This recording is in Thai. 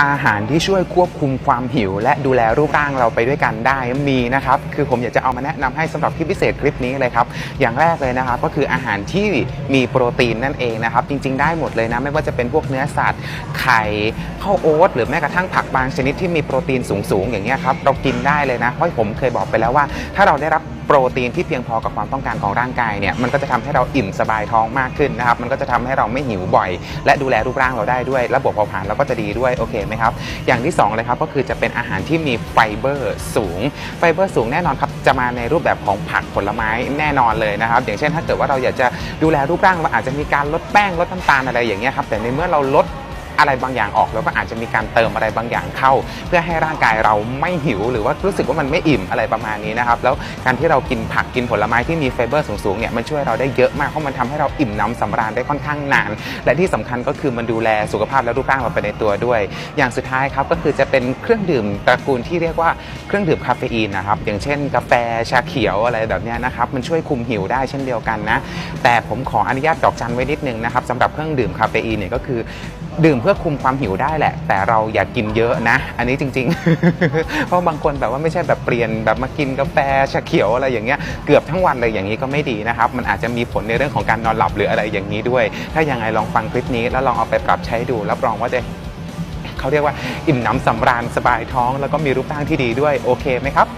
อาหารที่ช่วยควบคุมความหิว และดูแลรูปร่างเราไปด้วยกันได้มีนะครับคือผมอยากจะเอามาแนะนำให้สำหรับคลิปพิเศษคลิปนี้เลยครับอย่างแรกเลยนะครับก็คืออาหารที่มีโปรตีนนั่นเองนะครับจริง ๆ ได้หมดเลยนะไม่ว่าจะเป็นพวกเนื้อสัตว์ไข่ข้าวโอ๊ตหรือแม้กระทั่งผักบางชนิดที่มีโปรตีนสูงๆอย่างเงี้ยครับเรากินได้เลยนะเพราะผมเคยบอกไปแล้วว่า ถ้าเราได้รับ โปรตีนที่เพียงพอกับความต้องการของร่างกายเนี่ยมันก็จะทำให้เราอิ่มสบายท้องมากขึ้นนะครับมันก็จะทำให้เราไม่หิวบ่อย และดูแลรูปร่างเราได้ด้วย ระบบเผาผลาญเราก็จะดีด้วยโอเคไหมครับอย่างที่สองเลยครับก็คือจะเป็นอาหารที่มีไฟเบอร์สูง ไฟเบอร์สูงแน่นอนครับจะมาในรูปแบบของผักผลไม้แน่นอนเลยนะครับ อย่างเช่นถ้าเกิดว่าเราอยากจะดูแลรูปร่างเราอาจจะมีการลดแป้งลดน้ำตาลอะไรอย่างเงี้ยครับแต่ในเมื่อเราลด อะไรบางอย่างออกแล้วก็อาจจะมีการเติมอะไรบางอย่างเข้า เพื่อให้ร่างกายเราไม่หิว หรือว่ารู้สึกว่ามันไม่อิ่มอะไรประมาณนี้นะครับแล้วการที่เรากินผักกินผลไม้ที่มีไฟเบอร์สูงๆเนี่ยมันช่วยเราได้เยอะมากเพราะมันทำให้เราอิ่มน้ำสำราญได้ค่อนข้างนาน และที่สำคัญก็คือมันดูแลสุขภาพและรูปร่างเราไปในตัวด้วย อย่างสุดท้ายครับก็คือจะเป็นเครื่องดื่มตระกูลที่เรียกว่าเครื่องดื่มคาเฟอีนนะครับอย่างเช่น กาแฟชาเขียวอะไรแบบนี้นะครับมันช่วยคุมหิวได้เช่นเดียวกันนะแต่ผมขออนุญาตดอกจันไว้นิดนึงนะครับสำหรับเครื่องดื่มคาเฟอีนเนี่ยก็คือดื่มเพื่อคุมความหิวได้แหละ แต่เราอย่ากกินเยอะนะ อันนี้จริง ๆ เพราะบางคนแบบว่าไม่ใช่แบบเปลี่ยนแบบมากินกาแฟชาเขียวอะไรอย่างเงี้ยเกือบทั้งวันเลยอย่างนี้ก็ไม่ดีนะครับ มันอาจจะมีผลในเรื่องของการนอนหลับหรืออะไรอย่างนี้ด้วย ถ้ายังไงลองฟังคลิปนี้แล้วลองเอาไปปรับใช้ดูรับรองว่าจะเขาเรียกว่าอิ่มหน้ำสำราญสบายท้อง แล้วก็มีรูปร่างที่ดีด้วยโอเคไหมครับ